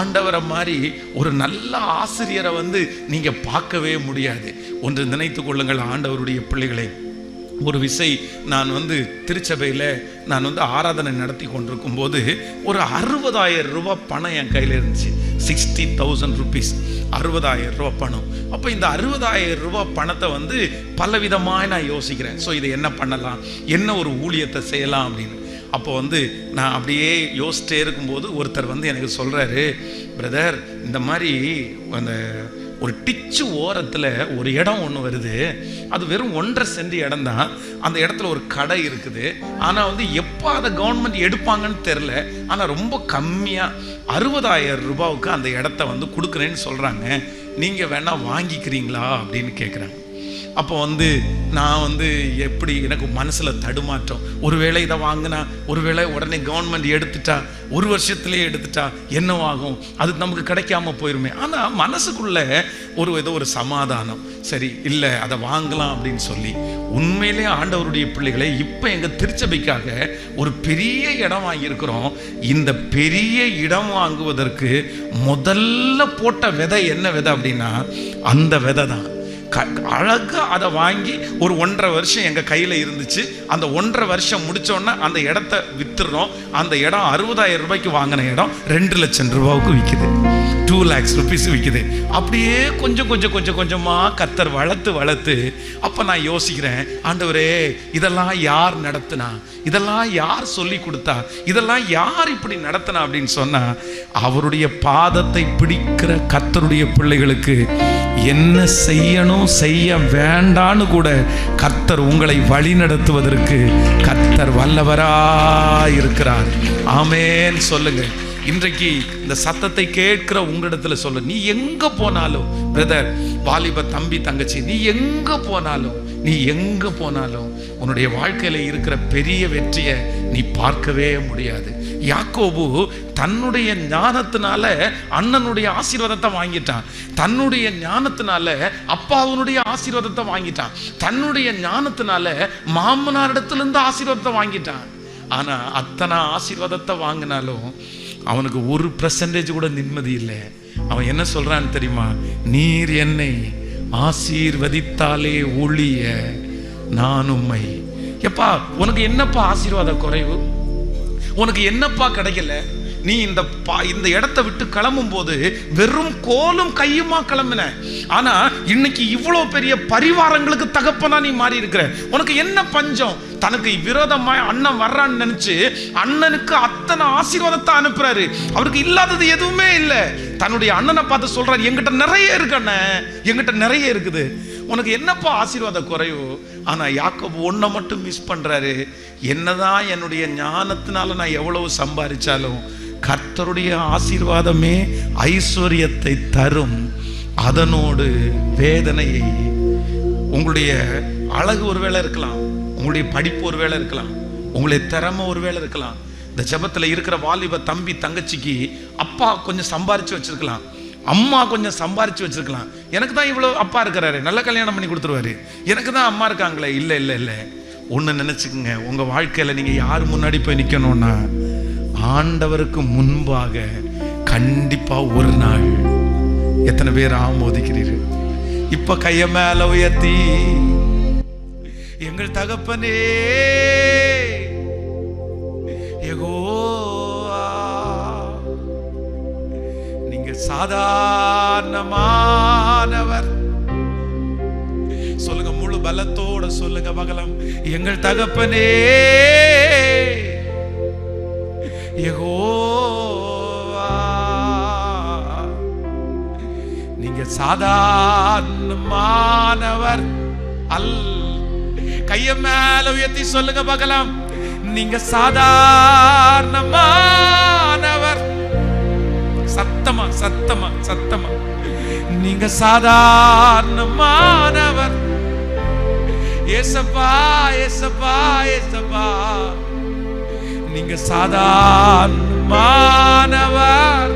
ஆண்டவரை மாதிரி ஒரு நல்ல ஆசிரியரை வந்து நீங்கள் பார்க்கவே முடியாது. ஒன்று நினைத்து கொள்ளுங்கள் ஆண்டவருடைய பிள்ளைகளை. ஒரு விசை நான் வந்து திருச்சபையில் நான் வந்து ஆராதனை நடத்தி கொண்டிருக்கும் போது ஒரு அறுபதாயிரம் ரூபா பணம் என் கையில் இருந்துச்சு. சிக்ஸ்டி தௌசண்ட் ருபீஸ் அறுபதாயிரம் ரூபா பணம். அப்போ இந்த அறுபதாயிரம் ரூபா பணத்தை வந்து பலவிதமாக நான் யோசிக்கிறேன். ஸோ இதை என்ன பண்ணலாம்? என்ன ஒரு ஊழியத்தை செய்யலாம் அப்படின்னு. அப்போ வந்து நான் அப்படியே யோசிச்சிட்டே இருக்கும்போது ஒருத்தர் வந்து எனக்கு சொல்கிறாரு பிரதர் இந்த மாதிரி அந்த ஒரு டிச்சு ஓரத்தில் ஒரு இடம் ஒன்று வருது. அது வெறும் ஒன்றரை சென்ட் இடம் தான். அந்த இடத்துல ஒரு கடை இருக்குது. ஆனால் வந்து எப்போ அதை கவர்மெண்ட் எடுப்பாங்கன்னு தெரில ஆனால் ரொம்ப கம்மியாக அறுபதாயிரம் ரூபாவுக்கு அந்த இடத்த வந்து கொடுக்குறேன்னு சொல்கிறாங்க நீங்கள் வேணால் வாங்கிக்கிறீங்களா? அப்படின்னு கேட்குறாங்க அப்போ வந்து நான் வந்து எப்படி எனக்கு மனசில் தடுமாற்றம்? ஒருவேளை இதை வாங்கினா ஒருவேளை உடனே கவர்மெண்ட் எடுத்துட்டா ஒரு வருஷத்துலேயே எடுத்துட்டா என்னவாகும்? அது நமக்கு கிடைக்காம போயிருமே. ஆனால் மனசுக்குள்ள ஒரு ஏதோ ஒரு சமாதானம். சரி இல்லை அதை வாங்கலாம் அப்படின்னு சொல்லி உண்மையிலே ஆண்டவருடைய பிள்ளைகளை இப்போ எங்கள் திருச்சபைக்காக ஒரு பெரிய இடம் வாங்கியிருக்கிறோம். இந்த பெரிய இடம் வாங்குவதற்கு முதல்ல போட்ட விதை என்ன விதை அப்படின்னா அந்த விதை தான் க அழகாக அதை வாங்கி ஒரு ஒன்றரை வருஷம் எங்கள் கையில் இருந்துச்சு. அந்த ஒன்றரை வருஷம் முடிச்சோன்னே அந்த இடத்த விற்றுறோம் அந்த இடம் அறுபதாயிரம் ரூபாய்க்கு வாங்கின இடம் ரெண்டு லட்சம் ரூபாவுக்கு விற்கிது டூ லேக்ஸ் ருபீஸ் விற்கிது அப்படியே கொஞ்சம் கொஞ்சம் கொஞ்சம் கொஞ்சமாக கத்தர் வளர்த்து வளர்த்து அப்போ நான் யோசிக்கிறேன் ஆண்டவரே இதெல்லாம் யார் நடத்துனா? இதெல்லாம் யார் சொல்லி கொடுத்தா? இதெல்லாம் யார் இப்படி நடத்தினா அப்படின்னு சொன்னால் அவருடைய பாதத்தை பிடிக்கிற கத்தருடைய பிள்ளைகளுக்கு என்ன செய்யணும் செய்ய வேண்டான்னு கூட கர்த்தர் உங்களை வழி நடத்துவதற்கு கர்த்தர் வல்லவரா இருக்கிறார் ஆமேன். சொல்லுங்க. இன்றைக்கு இந்த சத்தத்தை கேட்கிற உங்களிடத்துல சொல்லு. நீ எங்க போனாலும் பிரதர் வாலிப தம்பி தங்கச்சி நீ எங்க போனாலும் நீ எங்க போனாலும் உன்னுடைய வாழ்க்கையில இருக்கிற பெரிய வெற்றியை நீ பார்க்கவே முடியாது. யாக்கோபு தன்னுடைய ஞானத்தினால அண்ணனுடைய ஆசீர்வாதத்தை வாங்கிட்டான். தன்னுடைய ஞானத்தினால அப்பாவுனுடைய ஆசீர்வாதத்தை வாங்கிட்டான். தன்னுடைய ஞானத்தினால மாமனாரிடத்திலிருந்து ஆசீர்வாதத்தை வாங்கிட்டான். ஆனா அத்தனை ஆசீர்வாதத்தை வாங்கினாலும் அவனுக்கு ஒரு பர்சன்டேஜ் கூட நிம்மதி இல்லை. அவன் என்ன சொல்றான்னு தெரியுமா? நீர் என்னை ஆசீர்வதித்தாலே ஒளிய நான் உம்மை. எப்பா உனக்கு என்னப்பா ஆசீர்வாத குறைவு? உனக்கு என்னப்பா கிடைக்கல? நீ இந்த பா இந்த இடத்த விட்டு கிளம்பும் போது வெறும் கோலும் கையுமா கிளம்பின? ஆனா இன்னைக்கு இவ்வளோ பெரிய பரிவாரங்களுக்கு தகப்பனா நீ மாறி இருக்கிற உனக்கு என்ன பஞ்சம்? தனக்கு விரோதமா அண்ணன் வர்றான்னு நினைச்சு அண்ணனுக்கு அத்தனை ஆசீர்வாதத்தை அனுப்புறாரு. அவருக்கு இல்லாதது எதுவுமே இல்லை. தன்னுடைய அண்ணனை பார்த்து சொல்றாரு என்கிட்ட நிறைய இருக்கு அண்ணன் என்கிட்ட நிறைய இருக்குது. உனக்கு என்னப்பா ஆசீர்வாத குறைவு ஆனால் யாக்கோபு ஒன்றை மட்டும் மிஸ் பண்ணுறாரு என்னதான் என்னுடைய ஞானத்தினால நான் எவ்வளவு சம்பாதிச்சாலும் கர்த்தருடைய ஆசீர்வாதமே ஐஸ்வர்யத்தை தரும். அதனோடு வேதனையை உங்களுடைய அழகு ஒரு வேளை இருக்கலாம். உங்களுடைய படிப்பு ஒரு வேளை இருக்கலாம். உங்களுடைய திறமை ஒருவேளை இருக்கலாம். இந்த ஜபத்தில் இருக்கிற வாலிப தம்பி தங்கச்சிக்கு அப்பா கொஞ்சம் சம்பாரித்து வச்சுருக்கலாம். அம்மா கொஞ்சம் சம்பாரிச்சு வச்சிருக்கலாம். எனக்கு தான் இவ்வளோ அப்பா இருக்கிறாரு. நல்ல கல்யாணம் பண்ணி கொடுத்துருவாரு. எனக்கு தான் அம்மா இருக்காங்களே. இல்லை இல்லை இல்லை. ஒன்று நினச்சிக்கோங்க. உங்கள் வாழ்க்கையில் நீங்கள் யார் முன்னாடி போய் நிற்கணும்னா ஆண்டவருக்கு முன்பாக கண்டிப்பாக ஒரு நாள் எத்தனை பேர் ஆமோதிக்கிறீர்கள் இப்போ கைய மேலே உயர்த்தி எங்கள் தகப்பனே சாதாரணமானவர். சொல்லுங்க முழு பலத்தோட சொல்லுங்க மகளம். எங்கள் தகப்பனே. எகோ நீங்க சாதாரணமானவர் அல். கைய மேல உயர்த்தி சொல்லுங்க பார்க்கலாம் நீங்க சாதாரணமான சத்தமா சத்தமா சத்தமா. நீங்க சாதாரணமானவர். ஏசப்பா ஏசப்பா ஏசப்பா. நீங்க சாதாரணமானவர்.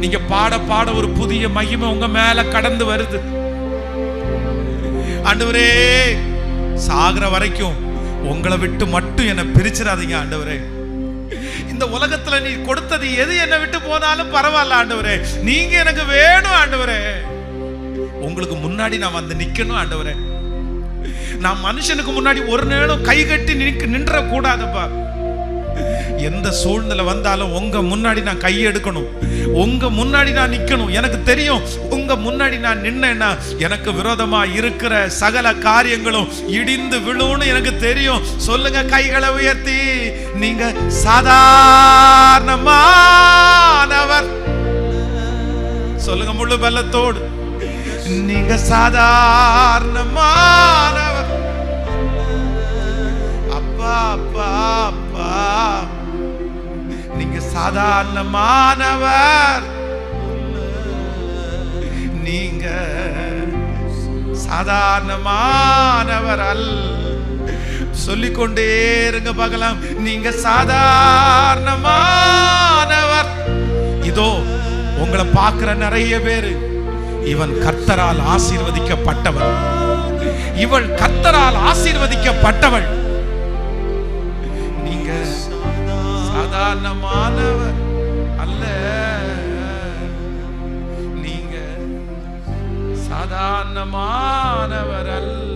நீங்க பாட பாட ஒரு புதிய மகிமை உங்க மேல கடந்து வருது. ஆண்டவரே சாகிற வரைக்கும் உங்களை விட்டு மட்டும் என்னை பிரிச்சிடாதீங்க ஆண்டவரே. இந்த உலகத்துல நீ கொடுத்தது எது? என்னை விட்டு போனாலும் பரவாயில்ல ஆண்டவரே. நீங்க எனக்கு வேணும் ஆண்டவரே. உங்களுக்கு முன்னாடி நான் வந்து நிக்கணும் ஆண்டவரே. நான் மனுஷனுக்கு முன்னாடி ஒரு நேரம் கை கட்டி நிக்க நின்ற கூடாதுப்பா எந்த சூழ்நிலை வந்தாலும் உங்க முன்னாடி நான் கை எடுக்கணும். உங்க முன்னாடி நான் நிக்கணும். எனக்கு தெரியும் உங்க முன்னாடி நான் நின்னேன்னா எனக்கு விரோதமா இருக்கிற சகல காரியங்களும் இடிந்து விழும்னு எனக்கு தெரியும். சொல்லுங்க கைகளை உயர்த்தி. நீங்க சாதாரணமானவர். சொல்லுங்க முழு பலத்தோடு. நீங்க சாதாரணமான சாதாரணமானவர். நீங்க சாதாரணமானவர் அல். சொல்லிக்கொண்டே இருங்க பார்க்கலாம். நீங்க சாதாரணமானவர். இதோ உங்களை பார்க்கிற நிறைய பேரு. இவன் கர்த்தரால் ஆசீர்வதிக்கப்பட்டவன். இவள் கர்த்தரால் ஆசீர்வதிக்கப்பட்டவள். சாதாரணமானவர் அல்ல. நீங்க சாதாரணமானவர் அல்ல.